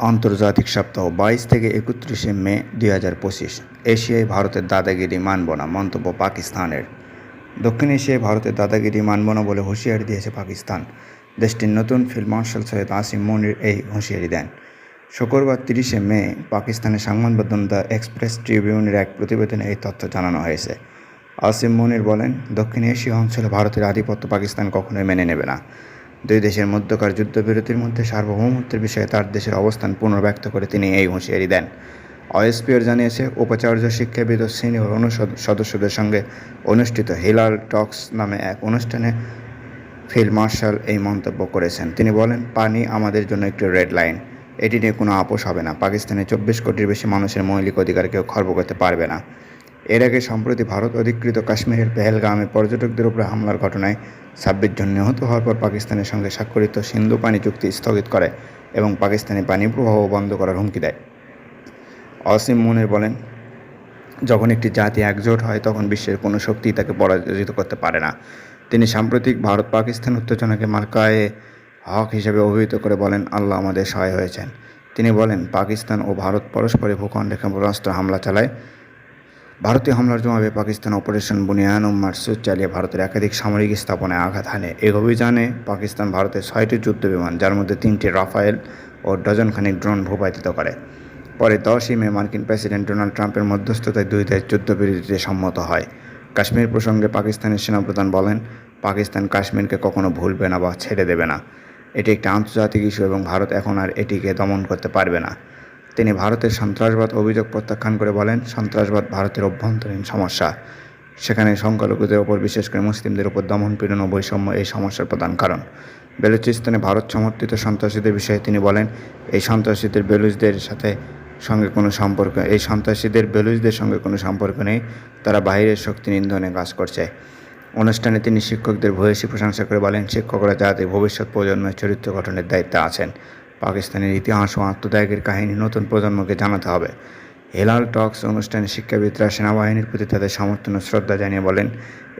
আন্তর্জাতিক সপ্তাহ বাইশ থেকে একত্রিশে মে দুই হাজার পঁচিশ, এশিয়ায় ভারতের দাদাগিরি মানব না, মন্তব্য পাকিস্তানের। দক্ষিণ এশিয়ায় ভারতের দাদাগিরি মানব না বলে হুঁশিয়ারি দিয়েছে পাকিস্তান। দেশটির নতুন ফিল্ড মার্শাল সৈয়দ আসিম মনির এই হুঁশিয়ারি দেন। শুক্রবার তিরিশে মে পাকিস্তানের সংবাদমাধ্যম দ্য এক্সপ্রেস ট্রিবিউনের এক প্রতিবেদনে এই তথ্য জানানো হয়েছে। আসিম মনির বলেন, দক্ষিণ এশীয় অঞ্চলে ভারতের আধিপত্য পাকিস্তান কখনোই মেনে নেবে না। দুই দেশের মধ্যকার যুদ্ধবিরতির মধ্যে সার্বভৌমত্বের বিষয়ে তার দেশের অবস্থান পুনর্ব্যক্ত করে তিনি এই হুঁশিয়ারি দেন। অএসপিওর জানিয়েছে, উপাচার্য শিক্ষাবিদ ও সিনিয়র অনুষদ সদস্যদের সঙ্গে অনুষ্ঠিত হিলাল টক্স নামে এক অনুষ্ঠানে ফিল্ড মার্শাল এই মন্তব্য করেছেন। তিনি বলেন, পানি আমাদের জন্য একটি রেড লাইন। এটি নিয়ে কোনো আপোষ হবে না। পাকিস্তানে চব্বিশ কোটির বেশি মানুষের মৌলিক অধিকার কেউ খর্ব করতে পারবে না। এর আগে সম্প্রতি ভারত অধিকৃত কাশ্মীরের পেহেলগামে পর্যটকদের উপরে হামলার ঘটনায় ছাব্বিশ জন নিহত হওয়ার পর পাকিস্তানের সঙ্গে স্বাক্ষরিত সিন্ধু পানি চুক্তি স্থগিত করে এবং পাকিস্তানি পানি প্রবাহ বন্ধ করার হুমকি দেয়। অসীম মুনির বলেন, যখন একটি জাতি একজোট হয়, তখন বিশ্বের কোনো শক্তি তাকে পরাজিত করতে পারে না। তিনি সাম্প্রতিক ভারত পাকিস্তান উত্তেজনাকে মার্কায়ে হক হিসেবে অভিহিত করে বলেন, আল্লাহ আমাদের সহায় হয়েছেন। তিনি বলেন, পাকিস্তান ও ভারত পরস্পরে ভূখণ্ডে ক্ষেপণাস্ত্র হামলা চালায়। ভারতীয় হামলার জবাবে পাকিস্তান অপারেশন বুনিয়ান মারসুদ চালিয়ে ভারতের একাধিক সামরিক স্থাপনায় আঘাত হানে। এই অভিযানে পাকিস্তান ভারতের ছয়টি যুদ্ধ বিমান, যার মধ্যে তিনটি রাফায়েল ও ডজনখানিক ড্রোন ভূপাতিত করে। পরে দশই মে মার্কিন প্রেসিডেন্ট ডোনাল্ড ট্রাম্পের মধ্যস্থতায় দুই দেশ যুদ্ধবিরতিতে সম্মত হয়। কাশ্মীর প্রসঙ্গে পাকিস্তানের সেনাপ্রধান বলেন, পাকিস্তান কাশ্মীরকে কখনো ভুলবে না বা ছেড়ে দেবে না। এটি একটি আন্তর্জাতিক ইস্যু এবং ভারত এখন আর এটিকে দমন করতে পারবে না। তিনি ভারতের সন্ত্রাসবাদ অভিযোগ প্রত্যাখ্যান করে বলেন, সন্ত্রাসবাদ ভারতের অভ্যন্তরীণ সমস্যা। সেখানে সংখ্যালঘুদের ওপর বিশেষ করে মুসলিমদের উপর দমন পীড়ন ও বৈষম্য এই সমস্যার প্রধান কারণ। বেলুচিস্তানে ভারত সমর্থিত সন্ত্রাসীদের বিষয়ে তিনি বলেন, এই সন্ত্রাসীদের বেলুচদের সাথে সঙ্গে কোনো সম্পর্ক, এই সন্ত্রাসীদের বেলুচদের সঙ্গে কোনো সম্পর্ক নেই। তারা বাইরের শক্তি নিন্দনে কাজ করছে। অনুষ্ঠানে তিনি শিক্ষকদের ভূয়সী প্রশংসা করে বলেন, শিক্ষকরা যাতে ভবিষ্যৎ প্রজন্মের চরিত্র গঠনের দায়িত্বে আছেন। পাকিস্তানের ইতিহাস ও আত্মত্যাগের কাহিনী নতুন প্রজন্মকে জানাতে হবে। হেলাল টক্স অনুষ্ঠানে শিক্ষাবিদরা সেনাবাহিনীর প্রতি তাদের সমর্থন ও শ্রদ্ধা জানিয়ে বলেন,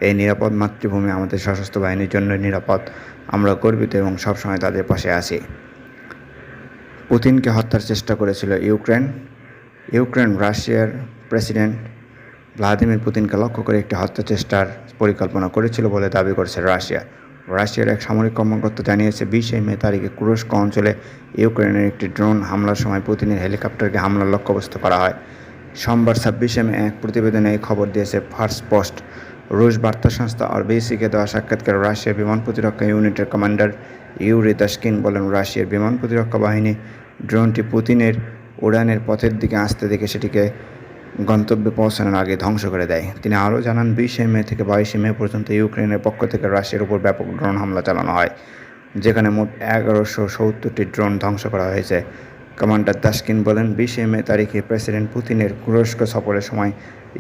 এই নিরাপদ মাতৃভূমি আমাদের সশস্ত্র বাহিনীর জন্য নিরাপদ। আমরা গর্বিত এবং সবসময় তাদের পাশে আছি। পুতিনকে হত্যার চেষ্টা করেছিল ইউক্রেন। ইউক্রেন রাশিয়ার প্রেসিডেন্ট ভ্লাদিমির পুতিনকে লক্ষ্য করে একটি হত্যা চেষ্টার পরিকল্পনা করেছিল বলে দাবি করেছে রাশিয়া। রাশিয়ার এক সামরিক কর্মকর্তা জানিয়েছে, বিশে মে তারিখে কুরস্ক অঞ্চলে ইউক্রেনের একটি ড্রোন হামলার সময় পুতিনের হেলিকপ্টারকে হামলার লক্ষ্যবস্তু করা হয়। সোমবার ছাব্বিশে মে এক প্রতিবেদনে এই খবর দিয়েছে, ফার্স্ট পোস্ট। রুশ বার্তা সংস্থা আরবিসিকে দেওয়া সাক্ষাৎকারে রাশিয়ার বিমান প্রতিরক্ষা ইউনিটের কমান্ডার ইউরি দাসকিন বলেন, রাশিয়ার বিমান প্রতিরক্ষা বাহিনী ড্রোনটি পুতিনের উড়ানের পথের দিকে আসতে দেখে সেটিকে গন্তব্যে পৌঁছানোর আগে ধ্বংস করে দেয়। তিনি আরও জানান, বিশে মে থেকে বাইশে মে পর্যন্ত ইউক্রেনের পক্ষ থেকে রাশিয়ার উপর ব্যাপক ড্রোন হামলা চালানো হয়, যেখানে মোট এগারোশো সত্তরটি ড্রোন ধ্বংস করা হয়েছে। কমান্ডার দাসকিন বলেন, বিশে মে তারিখে প্রেসিডেন্ট পুতিনের তুরস্ক সফরের সময়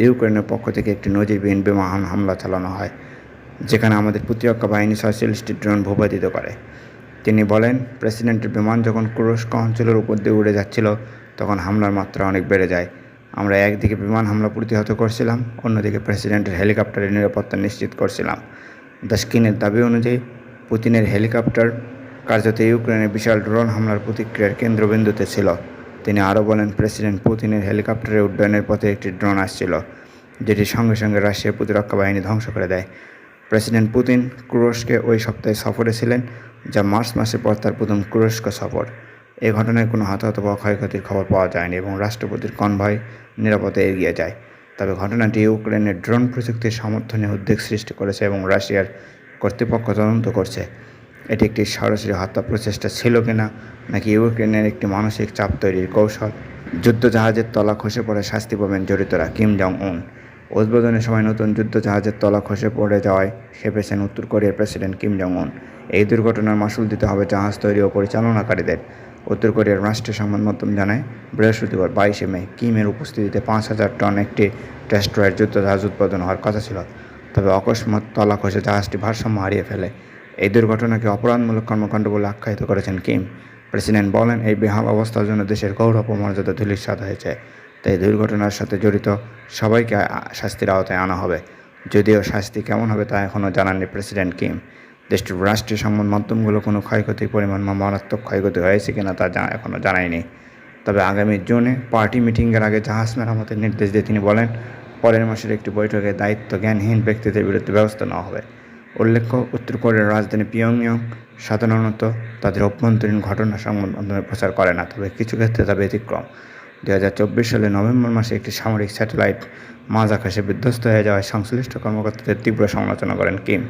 ইউক্রেনের পক্ষ থেকে একটি নজিরবিহীন বিমান হামলা চালানো হয়, যেখানে আমাদের প্রতিরক্ষা বাহিনী ছয়চল্লিশটি ড্রোন ভূপাতিত করে। তিনি বলেন, প্রেসিডেন্টের বিমান যখন কুরস্ক অঞ্চলের উপর দিয়ে উড়ে যাচ্ছিল, তখন হামলার মাত্রা অনেক বেড়ে যায়। আমরা একদিকে বিমান হামলা প্রতিহত করছিলাম, অন্যদিকে প্রেসিডেন্টের হেলিকপ্টারের নিরাপত্তা নিশ্চিত করছিলাম। দাসকিনের দাবি অনুযায়ী, পুতিনের হেলিকপ্টার কার্যত ইউক্রেনের বিশাল ড্রোন হামলার প্রতিক্রিয়ার কেন্দ্রবিন্দুতে ছিল। তিনি আরও বলেন, প্রেসিডেন্ট পুতিনের হেলিকপ্টারে উড্ডয়নের পথে একটি ড্রোন আসছিল, যেটি সঙ্গে সঙ্গে রাশিয়ার প্রতিরক্ষা বাহিনী ধ্বংস করে দেয়। প্রেসিডেন্ট পুতিন কুরস্কে ওই সপ্তাহে সফরে ছিলেন, যা মার্চ মাসের পর তার প্রথম তুরস্ক সফর। এই ঘটনায় কোনো হতাহত বা ক্ষয়ক্ষতির খবর পাওয়া যায়নি এবং রাষ্ট্রপতির কনভয় নিরাপদে এগিয়ে যায়। তবে ঘটনাটি ইউক্রেনের ড্রোন প্রযুক্তির সমর্থনে উদ্বেগ সৃষ্টি করেছে এবং রাশিয়ার কর্তৃপক্ষ তদন্ত করছে। এটি একটি সরাসরি হত্যা প্রচেষ্টা ছিল কিনা, নাকি ইউক্রেনের একটি মানসিক চাপ তৈরির কৌশল? যুদ্ধজাহাজের তলা খসে পড়ে শাস্তি পাবেন জড়িতরা কিম জং উন উদ্বোধনের সময় নতুন যুদ্ধজাহাজের তলা খসে পড়ে যাওয়ায় খেপেছেন উত্তর কোরিয়ার প্রেসিডেন্ট কিম জং উন এই দুর্ঘটনার মাসুল দিতে হবে জাহাজ তৈরি ও পরিচালনাকারীদের। উত্তর কোরিয়ার রাষ্ট্রীয় সংবাদ মাধ্যম জানায়, বৃহস্পতিবার বাইশে মে, কিমের উপস্থিতিতে পাঁচ হাজার টন একটি টেস্ট্রয়ের যুদ্ধজাহাজ উৎপাদন হওয়ার কথা ছিল। তবে অকস্মাৎ তলা খসে জাহাজটি ভারসাম্য হারিয়ে ফেলে। এই দুর্ঘটনাকে অপরাধমূলক কর্মকাণ্ড বলে আখ্যায়িত করেছেন কিম। প্রেসিডেন্ট বলেন, এই বেহাল অবস্থার জন্য দেশের গৌরব ও মর্যাদা ধূলিসাৎ হয়েছে। তাই দুর্ঘটনার সাথে জড়িত সবাইকে শাস্তির আওতায় আনা হবে। যদিও শাস্তি কেমন হবে তা এখনও জানাননি প্রেসিডেন্ট কিম। দেশটির রাষ্ট্রীয় সংবাদ মাধ্যমগুলো কোনো ক্ষয়ক্ষতির পরিমাণ বা মারাত্মক ক্ষয়ক্ষতি হয়েছে কিনা তা এখনও জানায়নি। তবে আগামী জুনে পার্টি মিটিংয়ের আগে জাহাজ মেরামতের নির্দেশ দিয়ে তিনি বলেন, পরের মাসের একটি বৈঠকে দায়িত্ব জ্ঞানহীন ব্যক্তিদের বিরুদ্ধে ব্যবস্থা নেওয়া হবে। উল্লেখ্য, উত্তর কোরিয়ার রাজধানী পিয়ংইয়ং সাধারণত তাদের অভ্যন্তরীণ ঘটনা সংবাদ মাধ্যমে প্রচার করে না, তবে কিছু ক্ষেত্রে তা ব্যতিক্রম। দু হাজার চব্বিশ সালে নভেম্বর মাসে একটি সামরিক স্যাটেলাইট মাঝ আকাশে বিধ্বস্ত হয়ে যাওয়ায় সংশ্লিষ্ট কর্মকর্তাদের তীব্র সমালোচনা করেন কিম।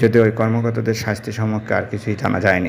যদিও ওই কর্মকর্তাদের শাস্তি সম্পর্কে আর কিছুই জানা যায়নি।